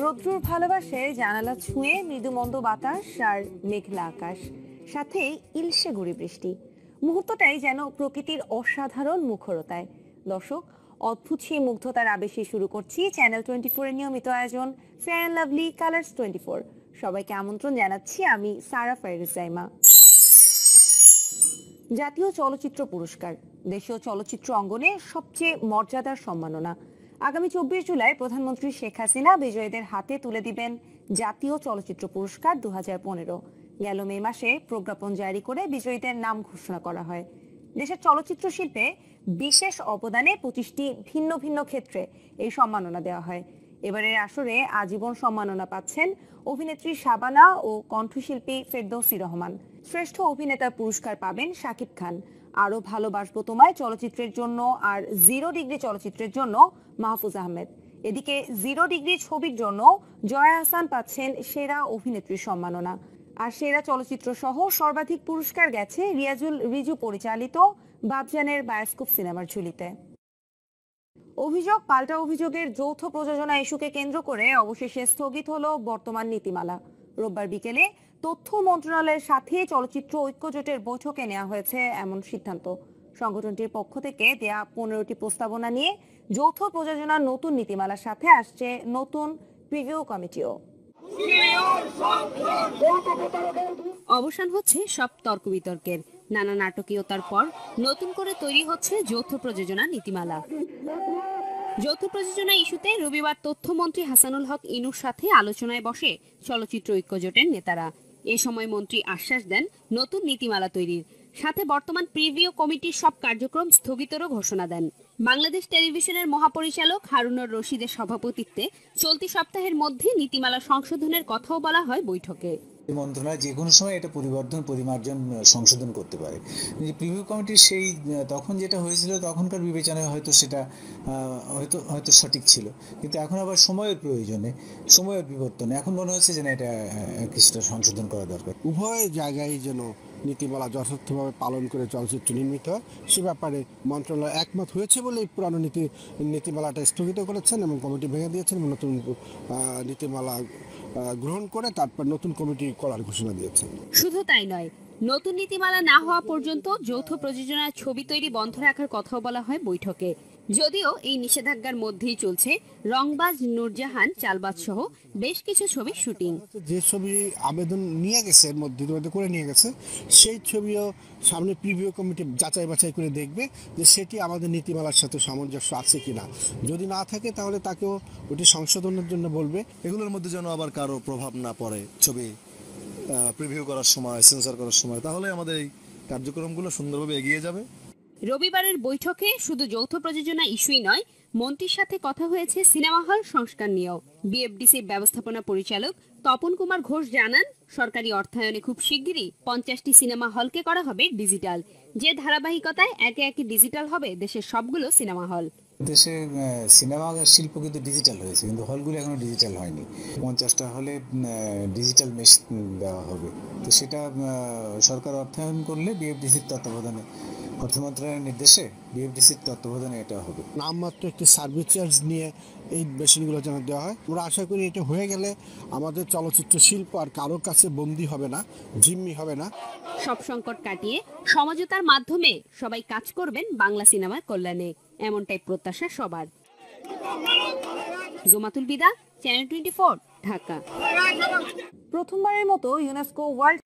রৌদ্রুর ভালোবাসে জানালা ছুঁয়ে মৃদুমন্দ বাতাস আর মেঘলা আকাশ। সাথে ইলশে গুড়ি বৃষ্টি। মুহূর্তটাই যেন প্রকৃতির অসাধারণ মুখরতায়। দর্শক, অদ্ভুত সেই মুগ্ধতার আবেশে শুরু করছি চ্যানেল টোয়েন্টি ফোরের নিয়মিত আয়োজন fair lovely colours twenty four সবাইকে আমন্ত্রণ জানাচ্ছি আমি সারা ফাইরুজাইমা জাতীয় চলচ্চিত্র পুরস্কার। দেশীয় চলচ্চিত্র অঙ্গনে সবচেয়ে মর্যাদার সম্মাননা। আগামী চব্বিশ জুলাই প্রধানমন্ত্রী শেখ হাসিনা বিজয়ীদের হাতে তুলে দিবেন জাতীয় চলচ্চিত্র পুরস্কার দু গেল মে মাসে প্রজ্ঞাপন জারি করে বিজয়ীদের নাম ঘোষণা করা হয়। দেশের চলচ্চিত্র শিল্পে বিশেষ অবদানে পঁচিশটি ভিন্ন ভিন্ন ক্ষেত্রে এই সম্মাননা দেওয়া হয়। এবারের আসরে আজীবন সম্মাননা পাচ্ছেন অভিনেত্রী শাবানা ও কণ্ঠশিল্পী ফেরদৌসি রহমান। শ্রেষ্ঠ অভিনেতার পুরস্কার পাবেন শাকিব খান। আরও ভালোবাসবো তোমায় চলচ্চিত্রের জন্য আর জিরো ডিগ্রি চলচ্চিত্রের জন্য মাহফুজ আহমেদ। এদিকে জিরো ডিগ্রি ছবির জন্য জয়া হাসান পাচ্ছেন সেরা অভিনেত্রীর সম্মাননা। আর সেরা চলচ্চিত্র সহ সর্বাধিক পুরস্কার গেছে রিয়াজুল রিজু পরিচালিত বাবজানের বায়োস্কোপ সিনেমার ঝুলিতে। অভিযোগ পাল্টা অভিযোগের যৌথ প্রযোজনা ইস্যুকে কেন্দ্র করে অবশেষে স্থগিত হলো বর্তমান নীতিমালা। রোববার বিকেলে তথ্য মন্ত্রণালয়ের সাথে চলচ্চিত্র ঐক্যজোটের বৈঠকে নেওয়া হয়েছে এমন সিদ্ধান্ত। সংগঠনটির পক্ষ থেকে দেয়া পনেরোটি প্রস্তাবনা নিয়ে যৌথ প্রযোজনার নতুন নীতিমালার সাথে আসছে নতুন প্রিভিউ কমিটিও। অবসান হচ্ছে সব তর্ক বিতর্কের। নানা নাটকীয়তার পর নতুন করে তৈরি হচ্ছে যৌথ প্রযোজনা নীতিমালা। যৌথ প্রযোজনা ইস্যুতে রবিবার তথ্যমন্ত্রী হাসানুল হক ইনুর সাথে আলোচনায় বসে চলচ্চিত্র ঐক্যজোটের নেতারা। এ সময় মন্ত্রী আশ্বাস দেন নতুন নীতিমালা তৈরির। সাথে বর্তমান প্রিভিউ কমিটির সব কার্যক্রম স্থগিতেরও ঘোষণা দেন। বাংলাদেশ টেলিভিশনের মহাপরিচালক হারুনুর রশিদের সভাপতিত্বে চলতি সপ্তাহের মধ্যে নীতিমালা সংশোধনের কথাও বলা হয় বৈঠকে। মন্ত্রণালয় যে কোনো সময় এটা পরিবর্তন, পরিমার্জন সংশোধন করতে পারে। প্রিভিউ কমিটির সেই তখন যেটা হয়েছিল, তখনকার বিবেচনায় হয়তো সেটা হয়তো হয়তো সঠিক ছিল। কিন্তু এখন আবার সময়ের প্রয়োজনে, সময়ের বিবর্তনে, এখন মনে হচ্ছে যে না, এটা কিছুটা সংশোধন করা দরকার। উভয় জায়গায় যেন নীতিমালা যথার্থভাবে পালন করে চলচ্চিত্র নির্মিত। হয় সে ব্যাপারে মন্ত্রণালয় একমত হয়েছে বলে এই পুরানো নীতি, নীতিমালাটা স্থগিত করেছেন এবং কমিটি ভেঙে দিয়েছেন এবং নতুন নীতিমালা গ্রহণ করে তারপর নতুন কমিটি করার ঘোষণা দিয়েছেন। শুধু তাই নয়, নতুন নীতিমালা না হওয়া পর্যন্ত যৌথ প্রযোজনার ছবি তৈরি বন্ধ রাখার কথাও বলা হয় বৈঠকে। যদিও এই নিষেধাজ্ঞার মধ্যেই চলছে রংবাজ নূরজাহান চালবাজ সহ বেশ কিছু ছবির শুটিং। যে ছবি আবেদন নিয়ে গেছে এর মধ্যে ইতিমধ্যে করে নিয়ে গেছে সেই ছবিও সামনে প্রিভিউ কমিটি যাচাই বাছাই করে দেখবে যে সেটি আমাদের নীতিমালার সাথে সামঞ্জস্য আছে কিনা। যদি না থাকে তাহলে তাকেও ওটি সংশোধনের জন্য বলবে। এগুলোর মধ্যে যেন আবার কারও প্রভাব না পড়ে ছবি প্রিভিউ করার সময় সেন্সার করার সময় তাহলে আমাদের এই কার্যক্রমগুলো সুন্দরভাবে এগিয়ে যাবে। রবিবারের বৈঠকে শুধু যৌথ প্রযোজনা ইস্যুই নয়, মন্ত্রীর সাথে কথা হয়েছে সিনেমা হল সংস্কার নিয়েও। বিএফডিসির ব্যবস্থাপনা পরিচালক তপন কুমার ঘোষ জানান, সরকারি অর্থায়নে খুব শিগগিরই পঞ্চাশটি সিনেমা হলকে করা হবে ডিজিটাল। যে ধারাবাহিকতায় একে একে ডিজিটাল হবে দেশের সবগুলো সিনেমা হল। দেশে সিনেমা শিল্প কিন্তু ডিজিটাল হয়েছে, কিন্তু হলগুলো এখনও ডিজিটাল হয়নি। পঞ্চাশটা হলে ডিজিটাল মেশ দেওয়া হবে। তো সেটা সরকার অর্থায়ন করলে বিএফডিসির তত্ত্বাবধানে অর্থ মন্ত্রণালয়ের নির্দেশে বিএফডিসির তত্ত্বাবধানে এটা হবে। নামমাত্র একটি সার্ভিস চার্জ নিয়ে এই মেশিনগুলো যেন দেওয়া হয়। আমরা আশা করি এটা হয়ে গেলে আমাদের চলচ্চিত্র শিল্প আর কারোর কাছে বন্দি হবে না জিম্মি হবে না। সব সংকট কাটিয়ে সমঝোতার মাধ্যমে সবাই কাজ করবেন বাংলা সিনেমার কল্যাণে। এমনটাই প্রত্যাশা সবার। জোমাতুল বিদা চ্যানেল টোয়েন্টি ঢাকা। প্রথমবারের মতো ইউনেস্কো ওয়ার্ল্ড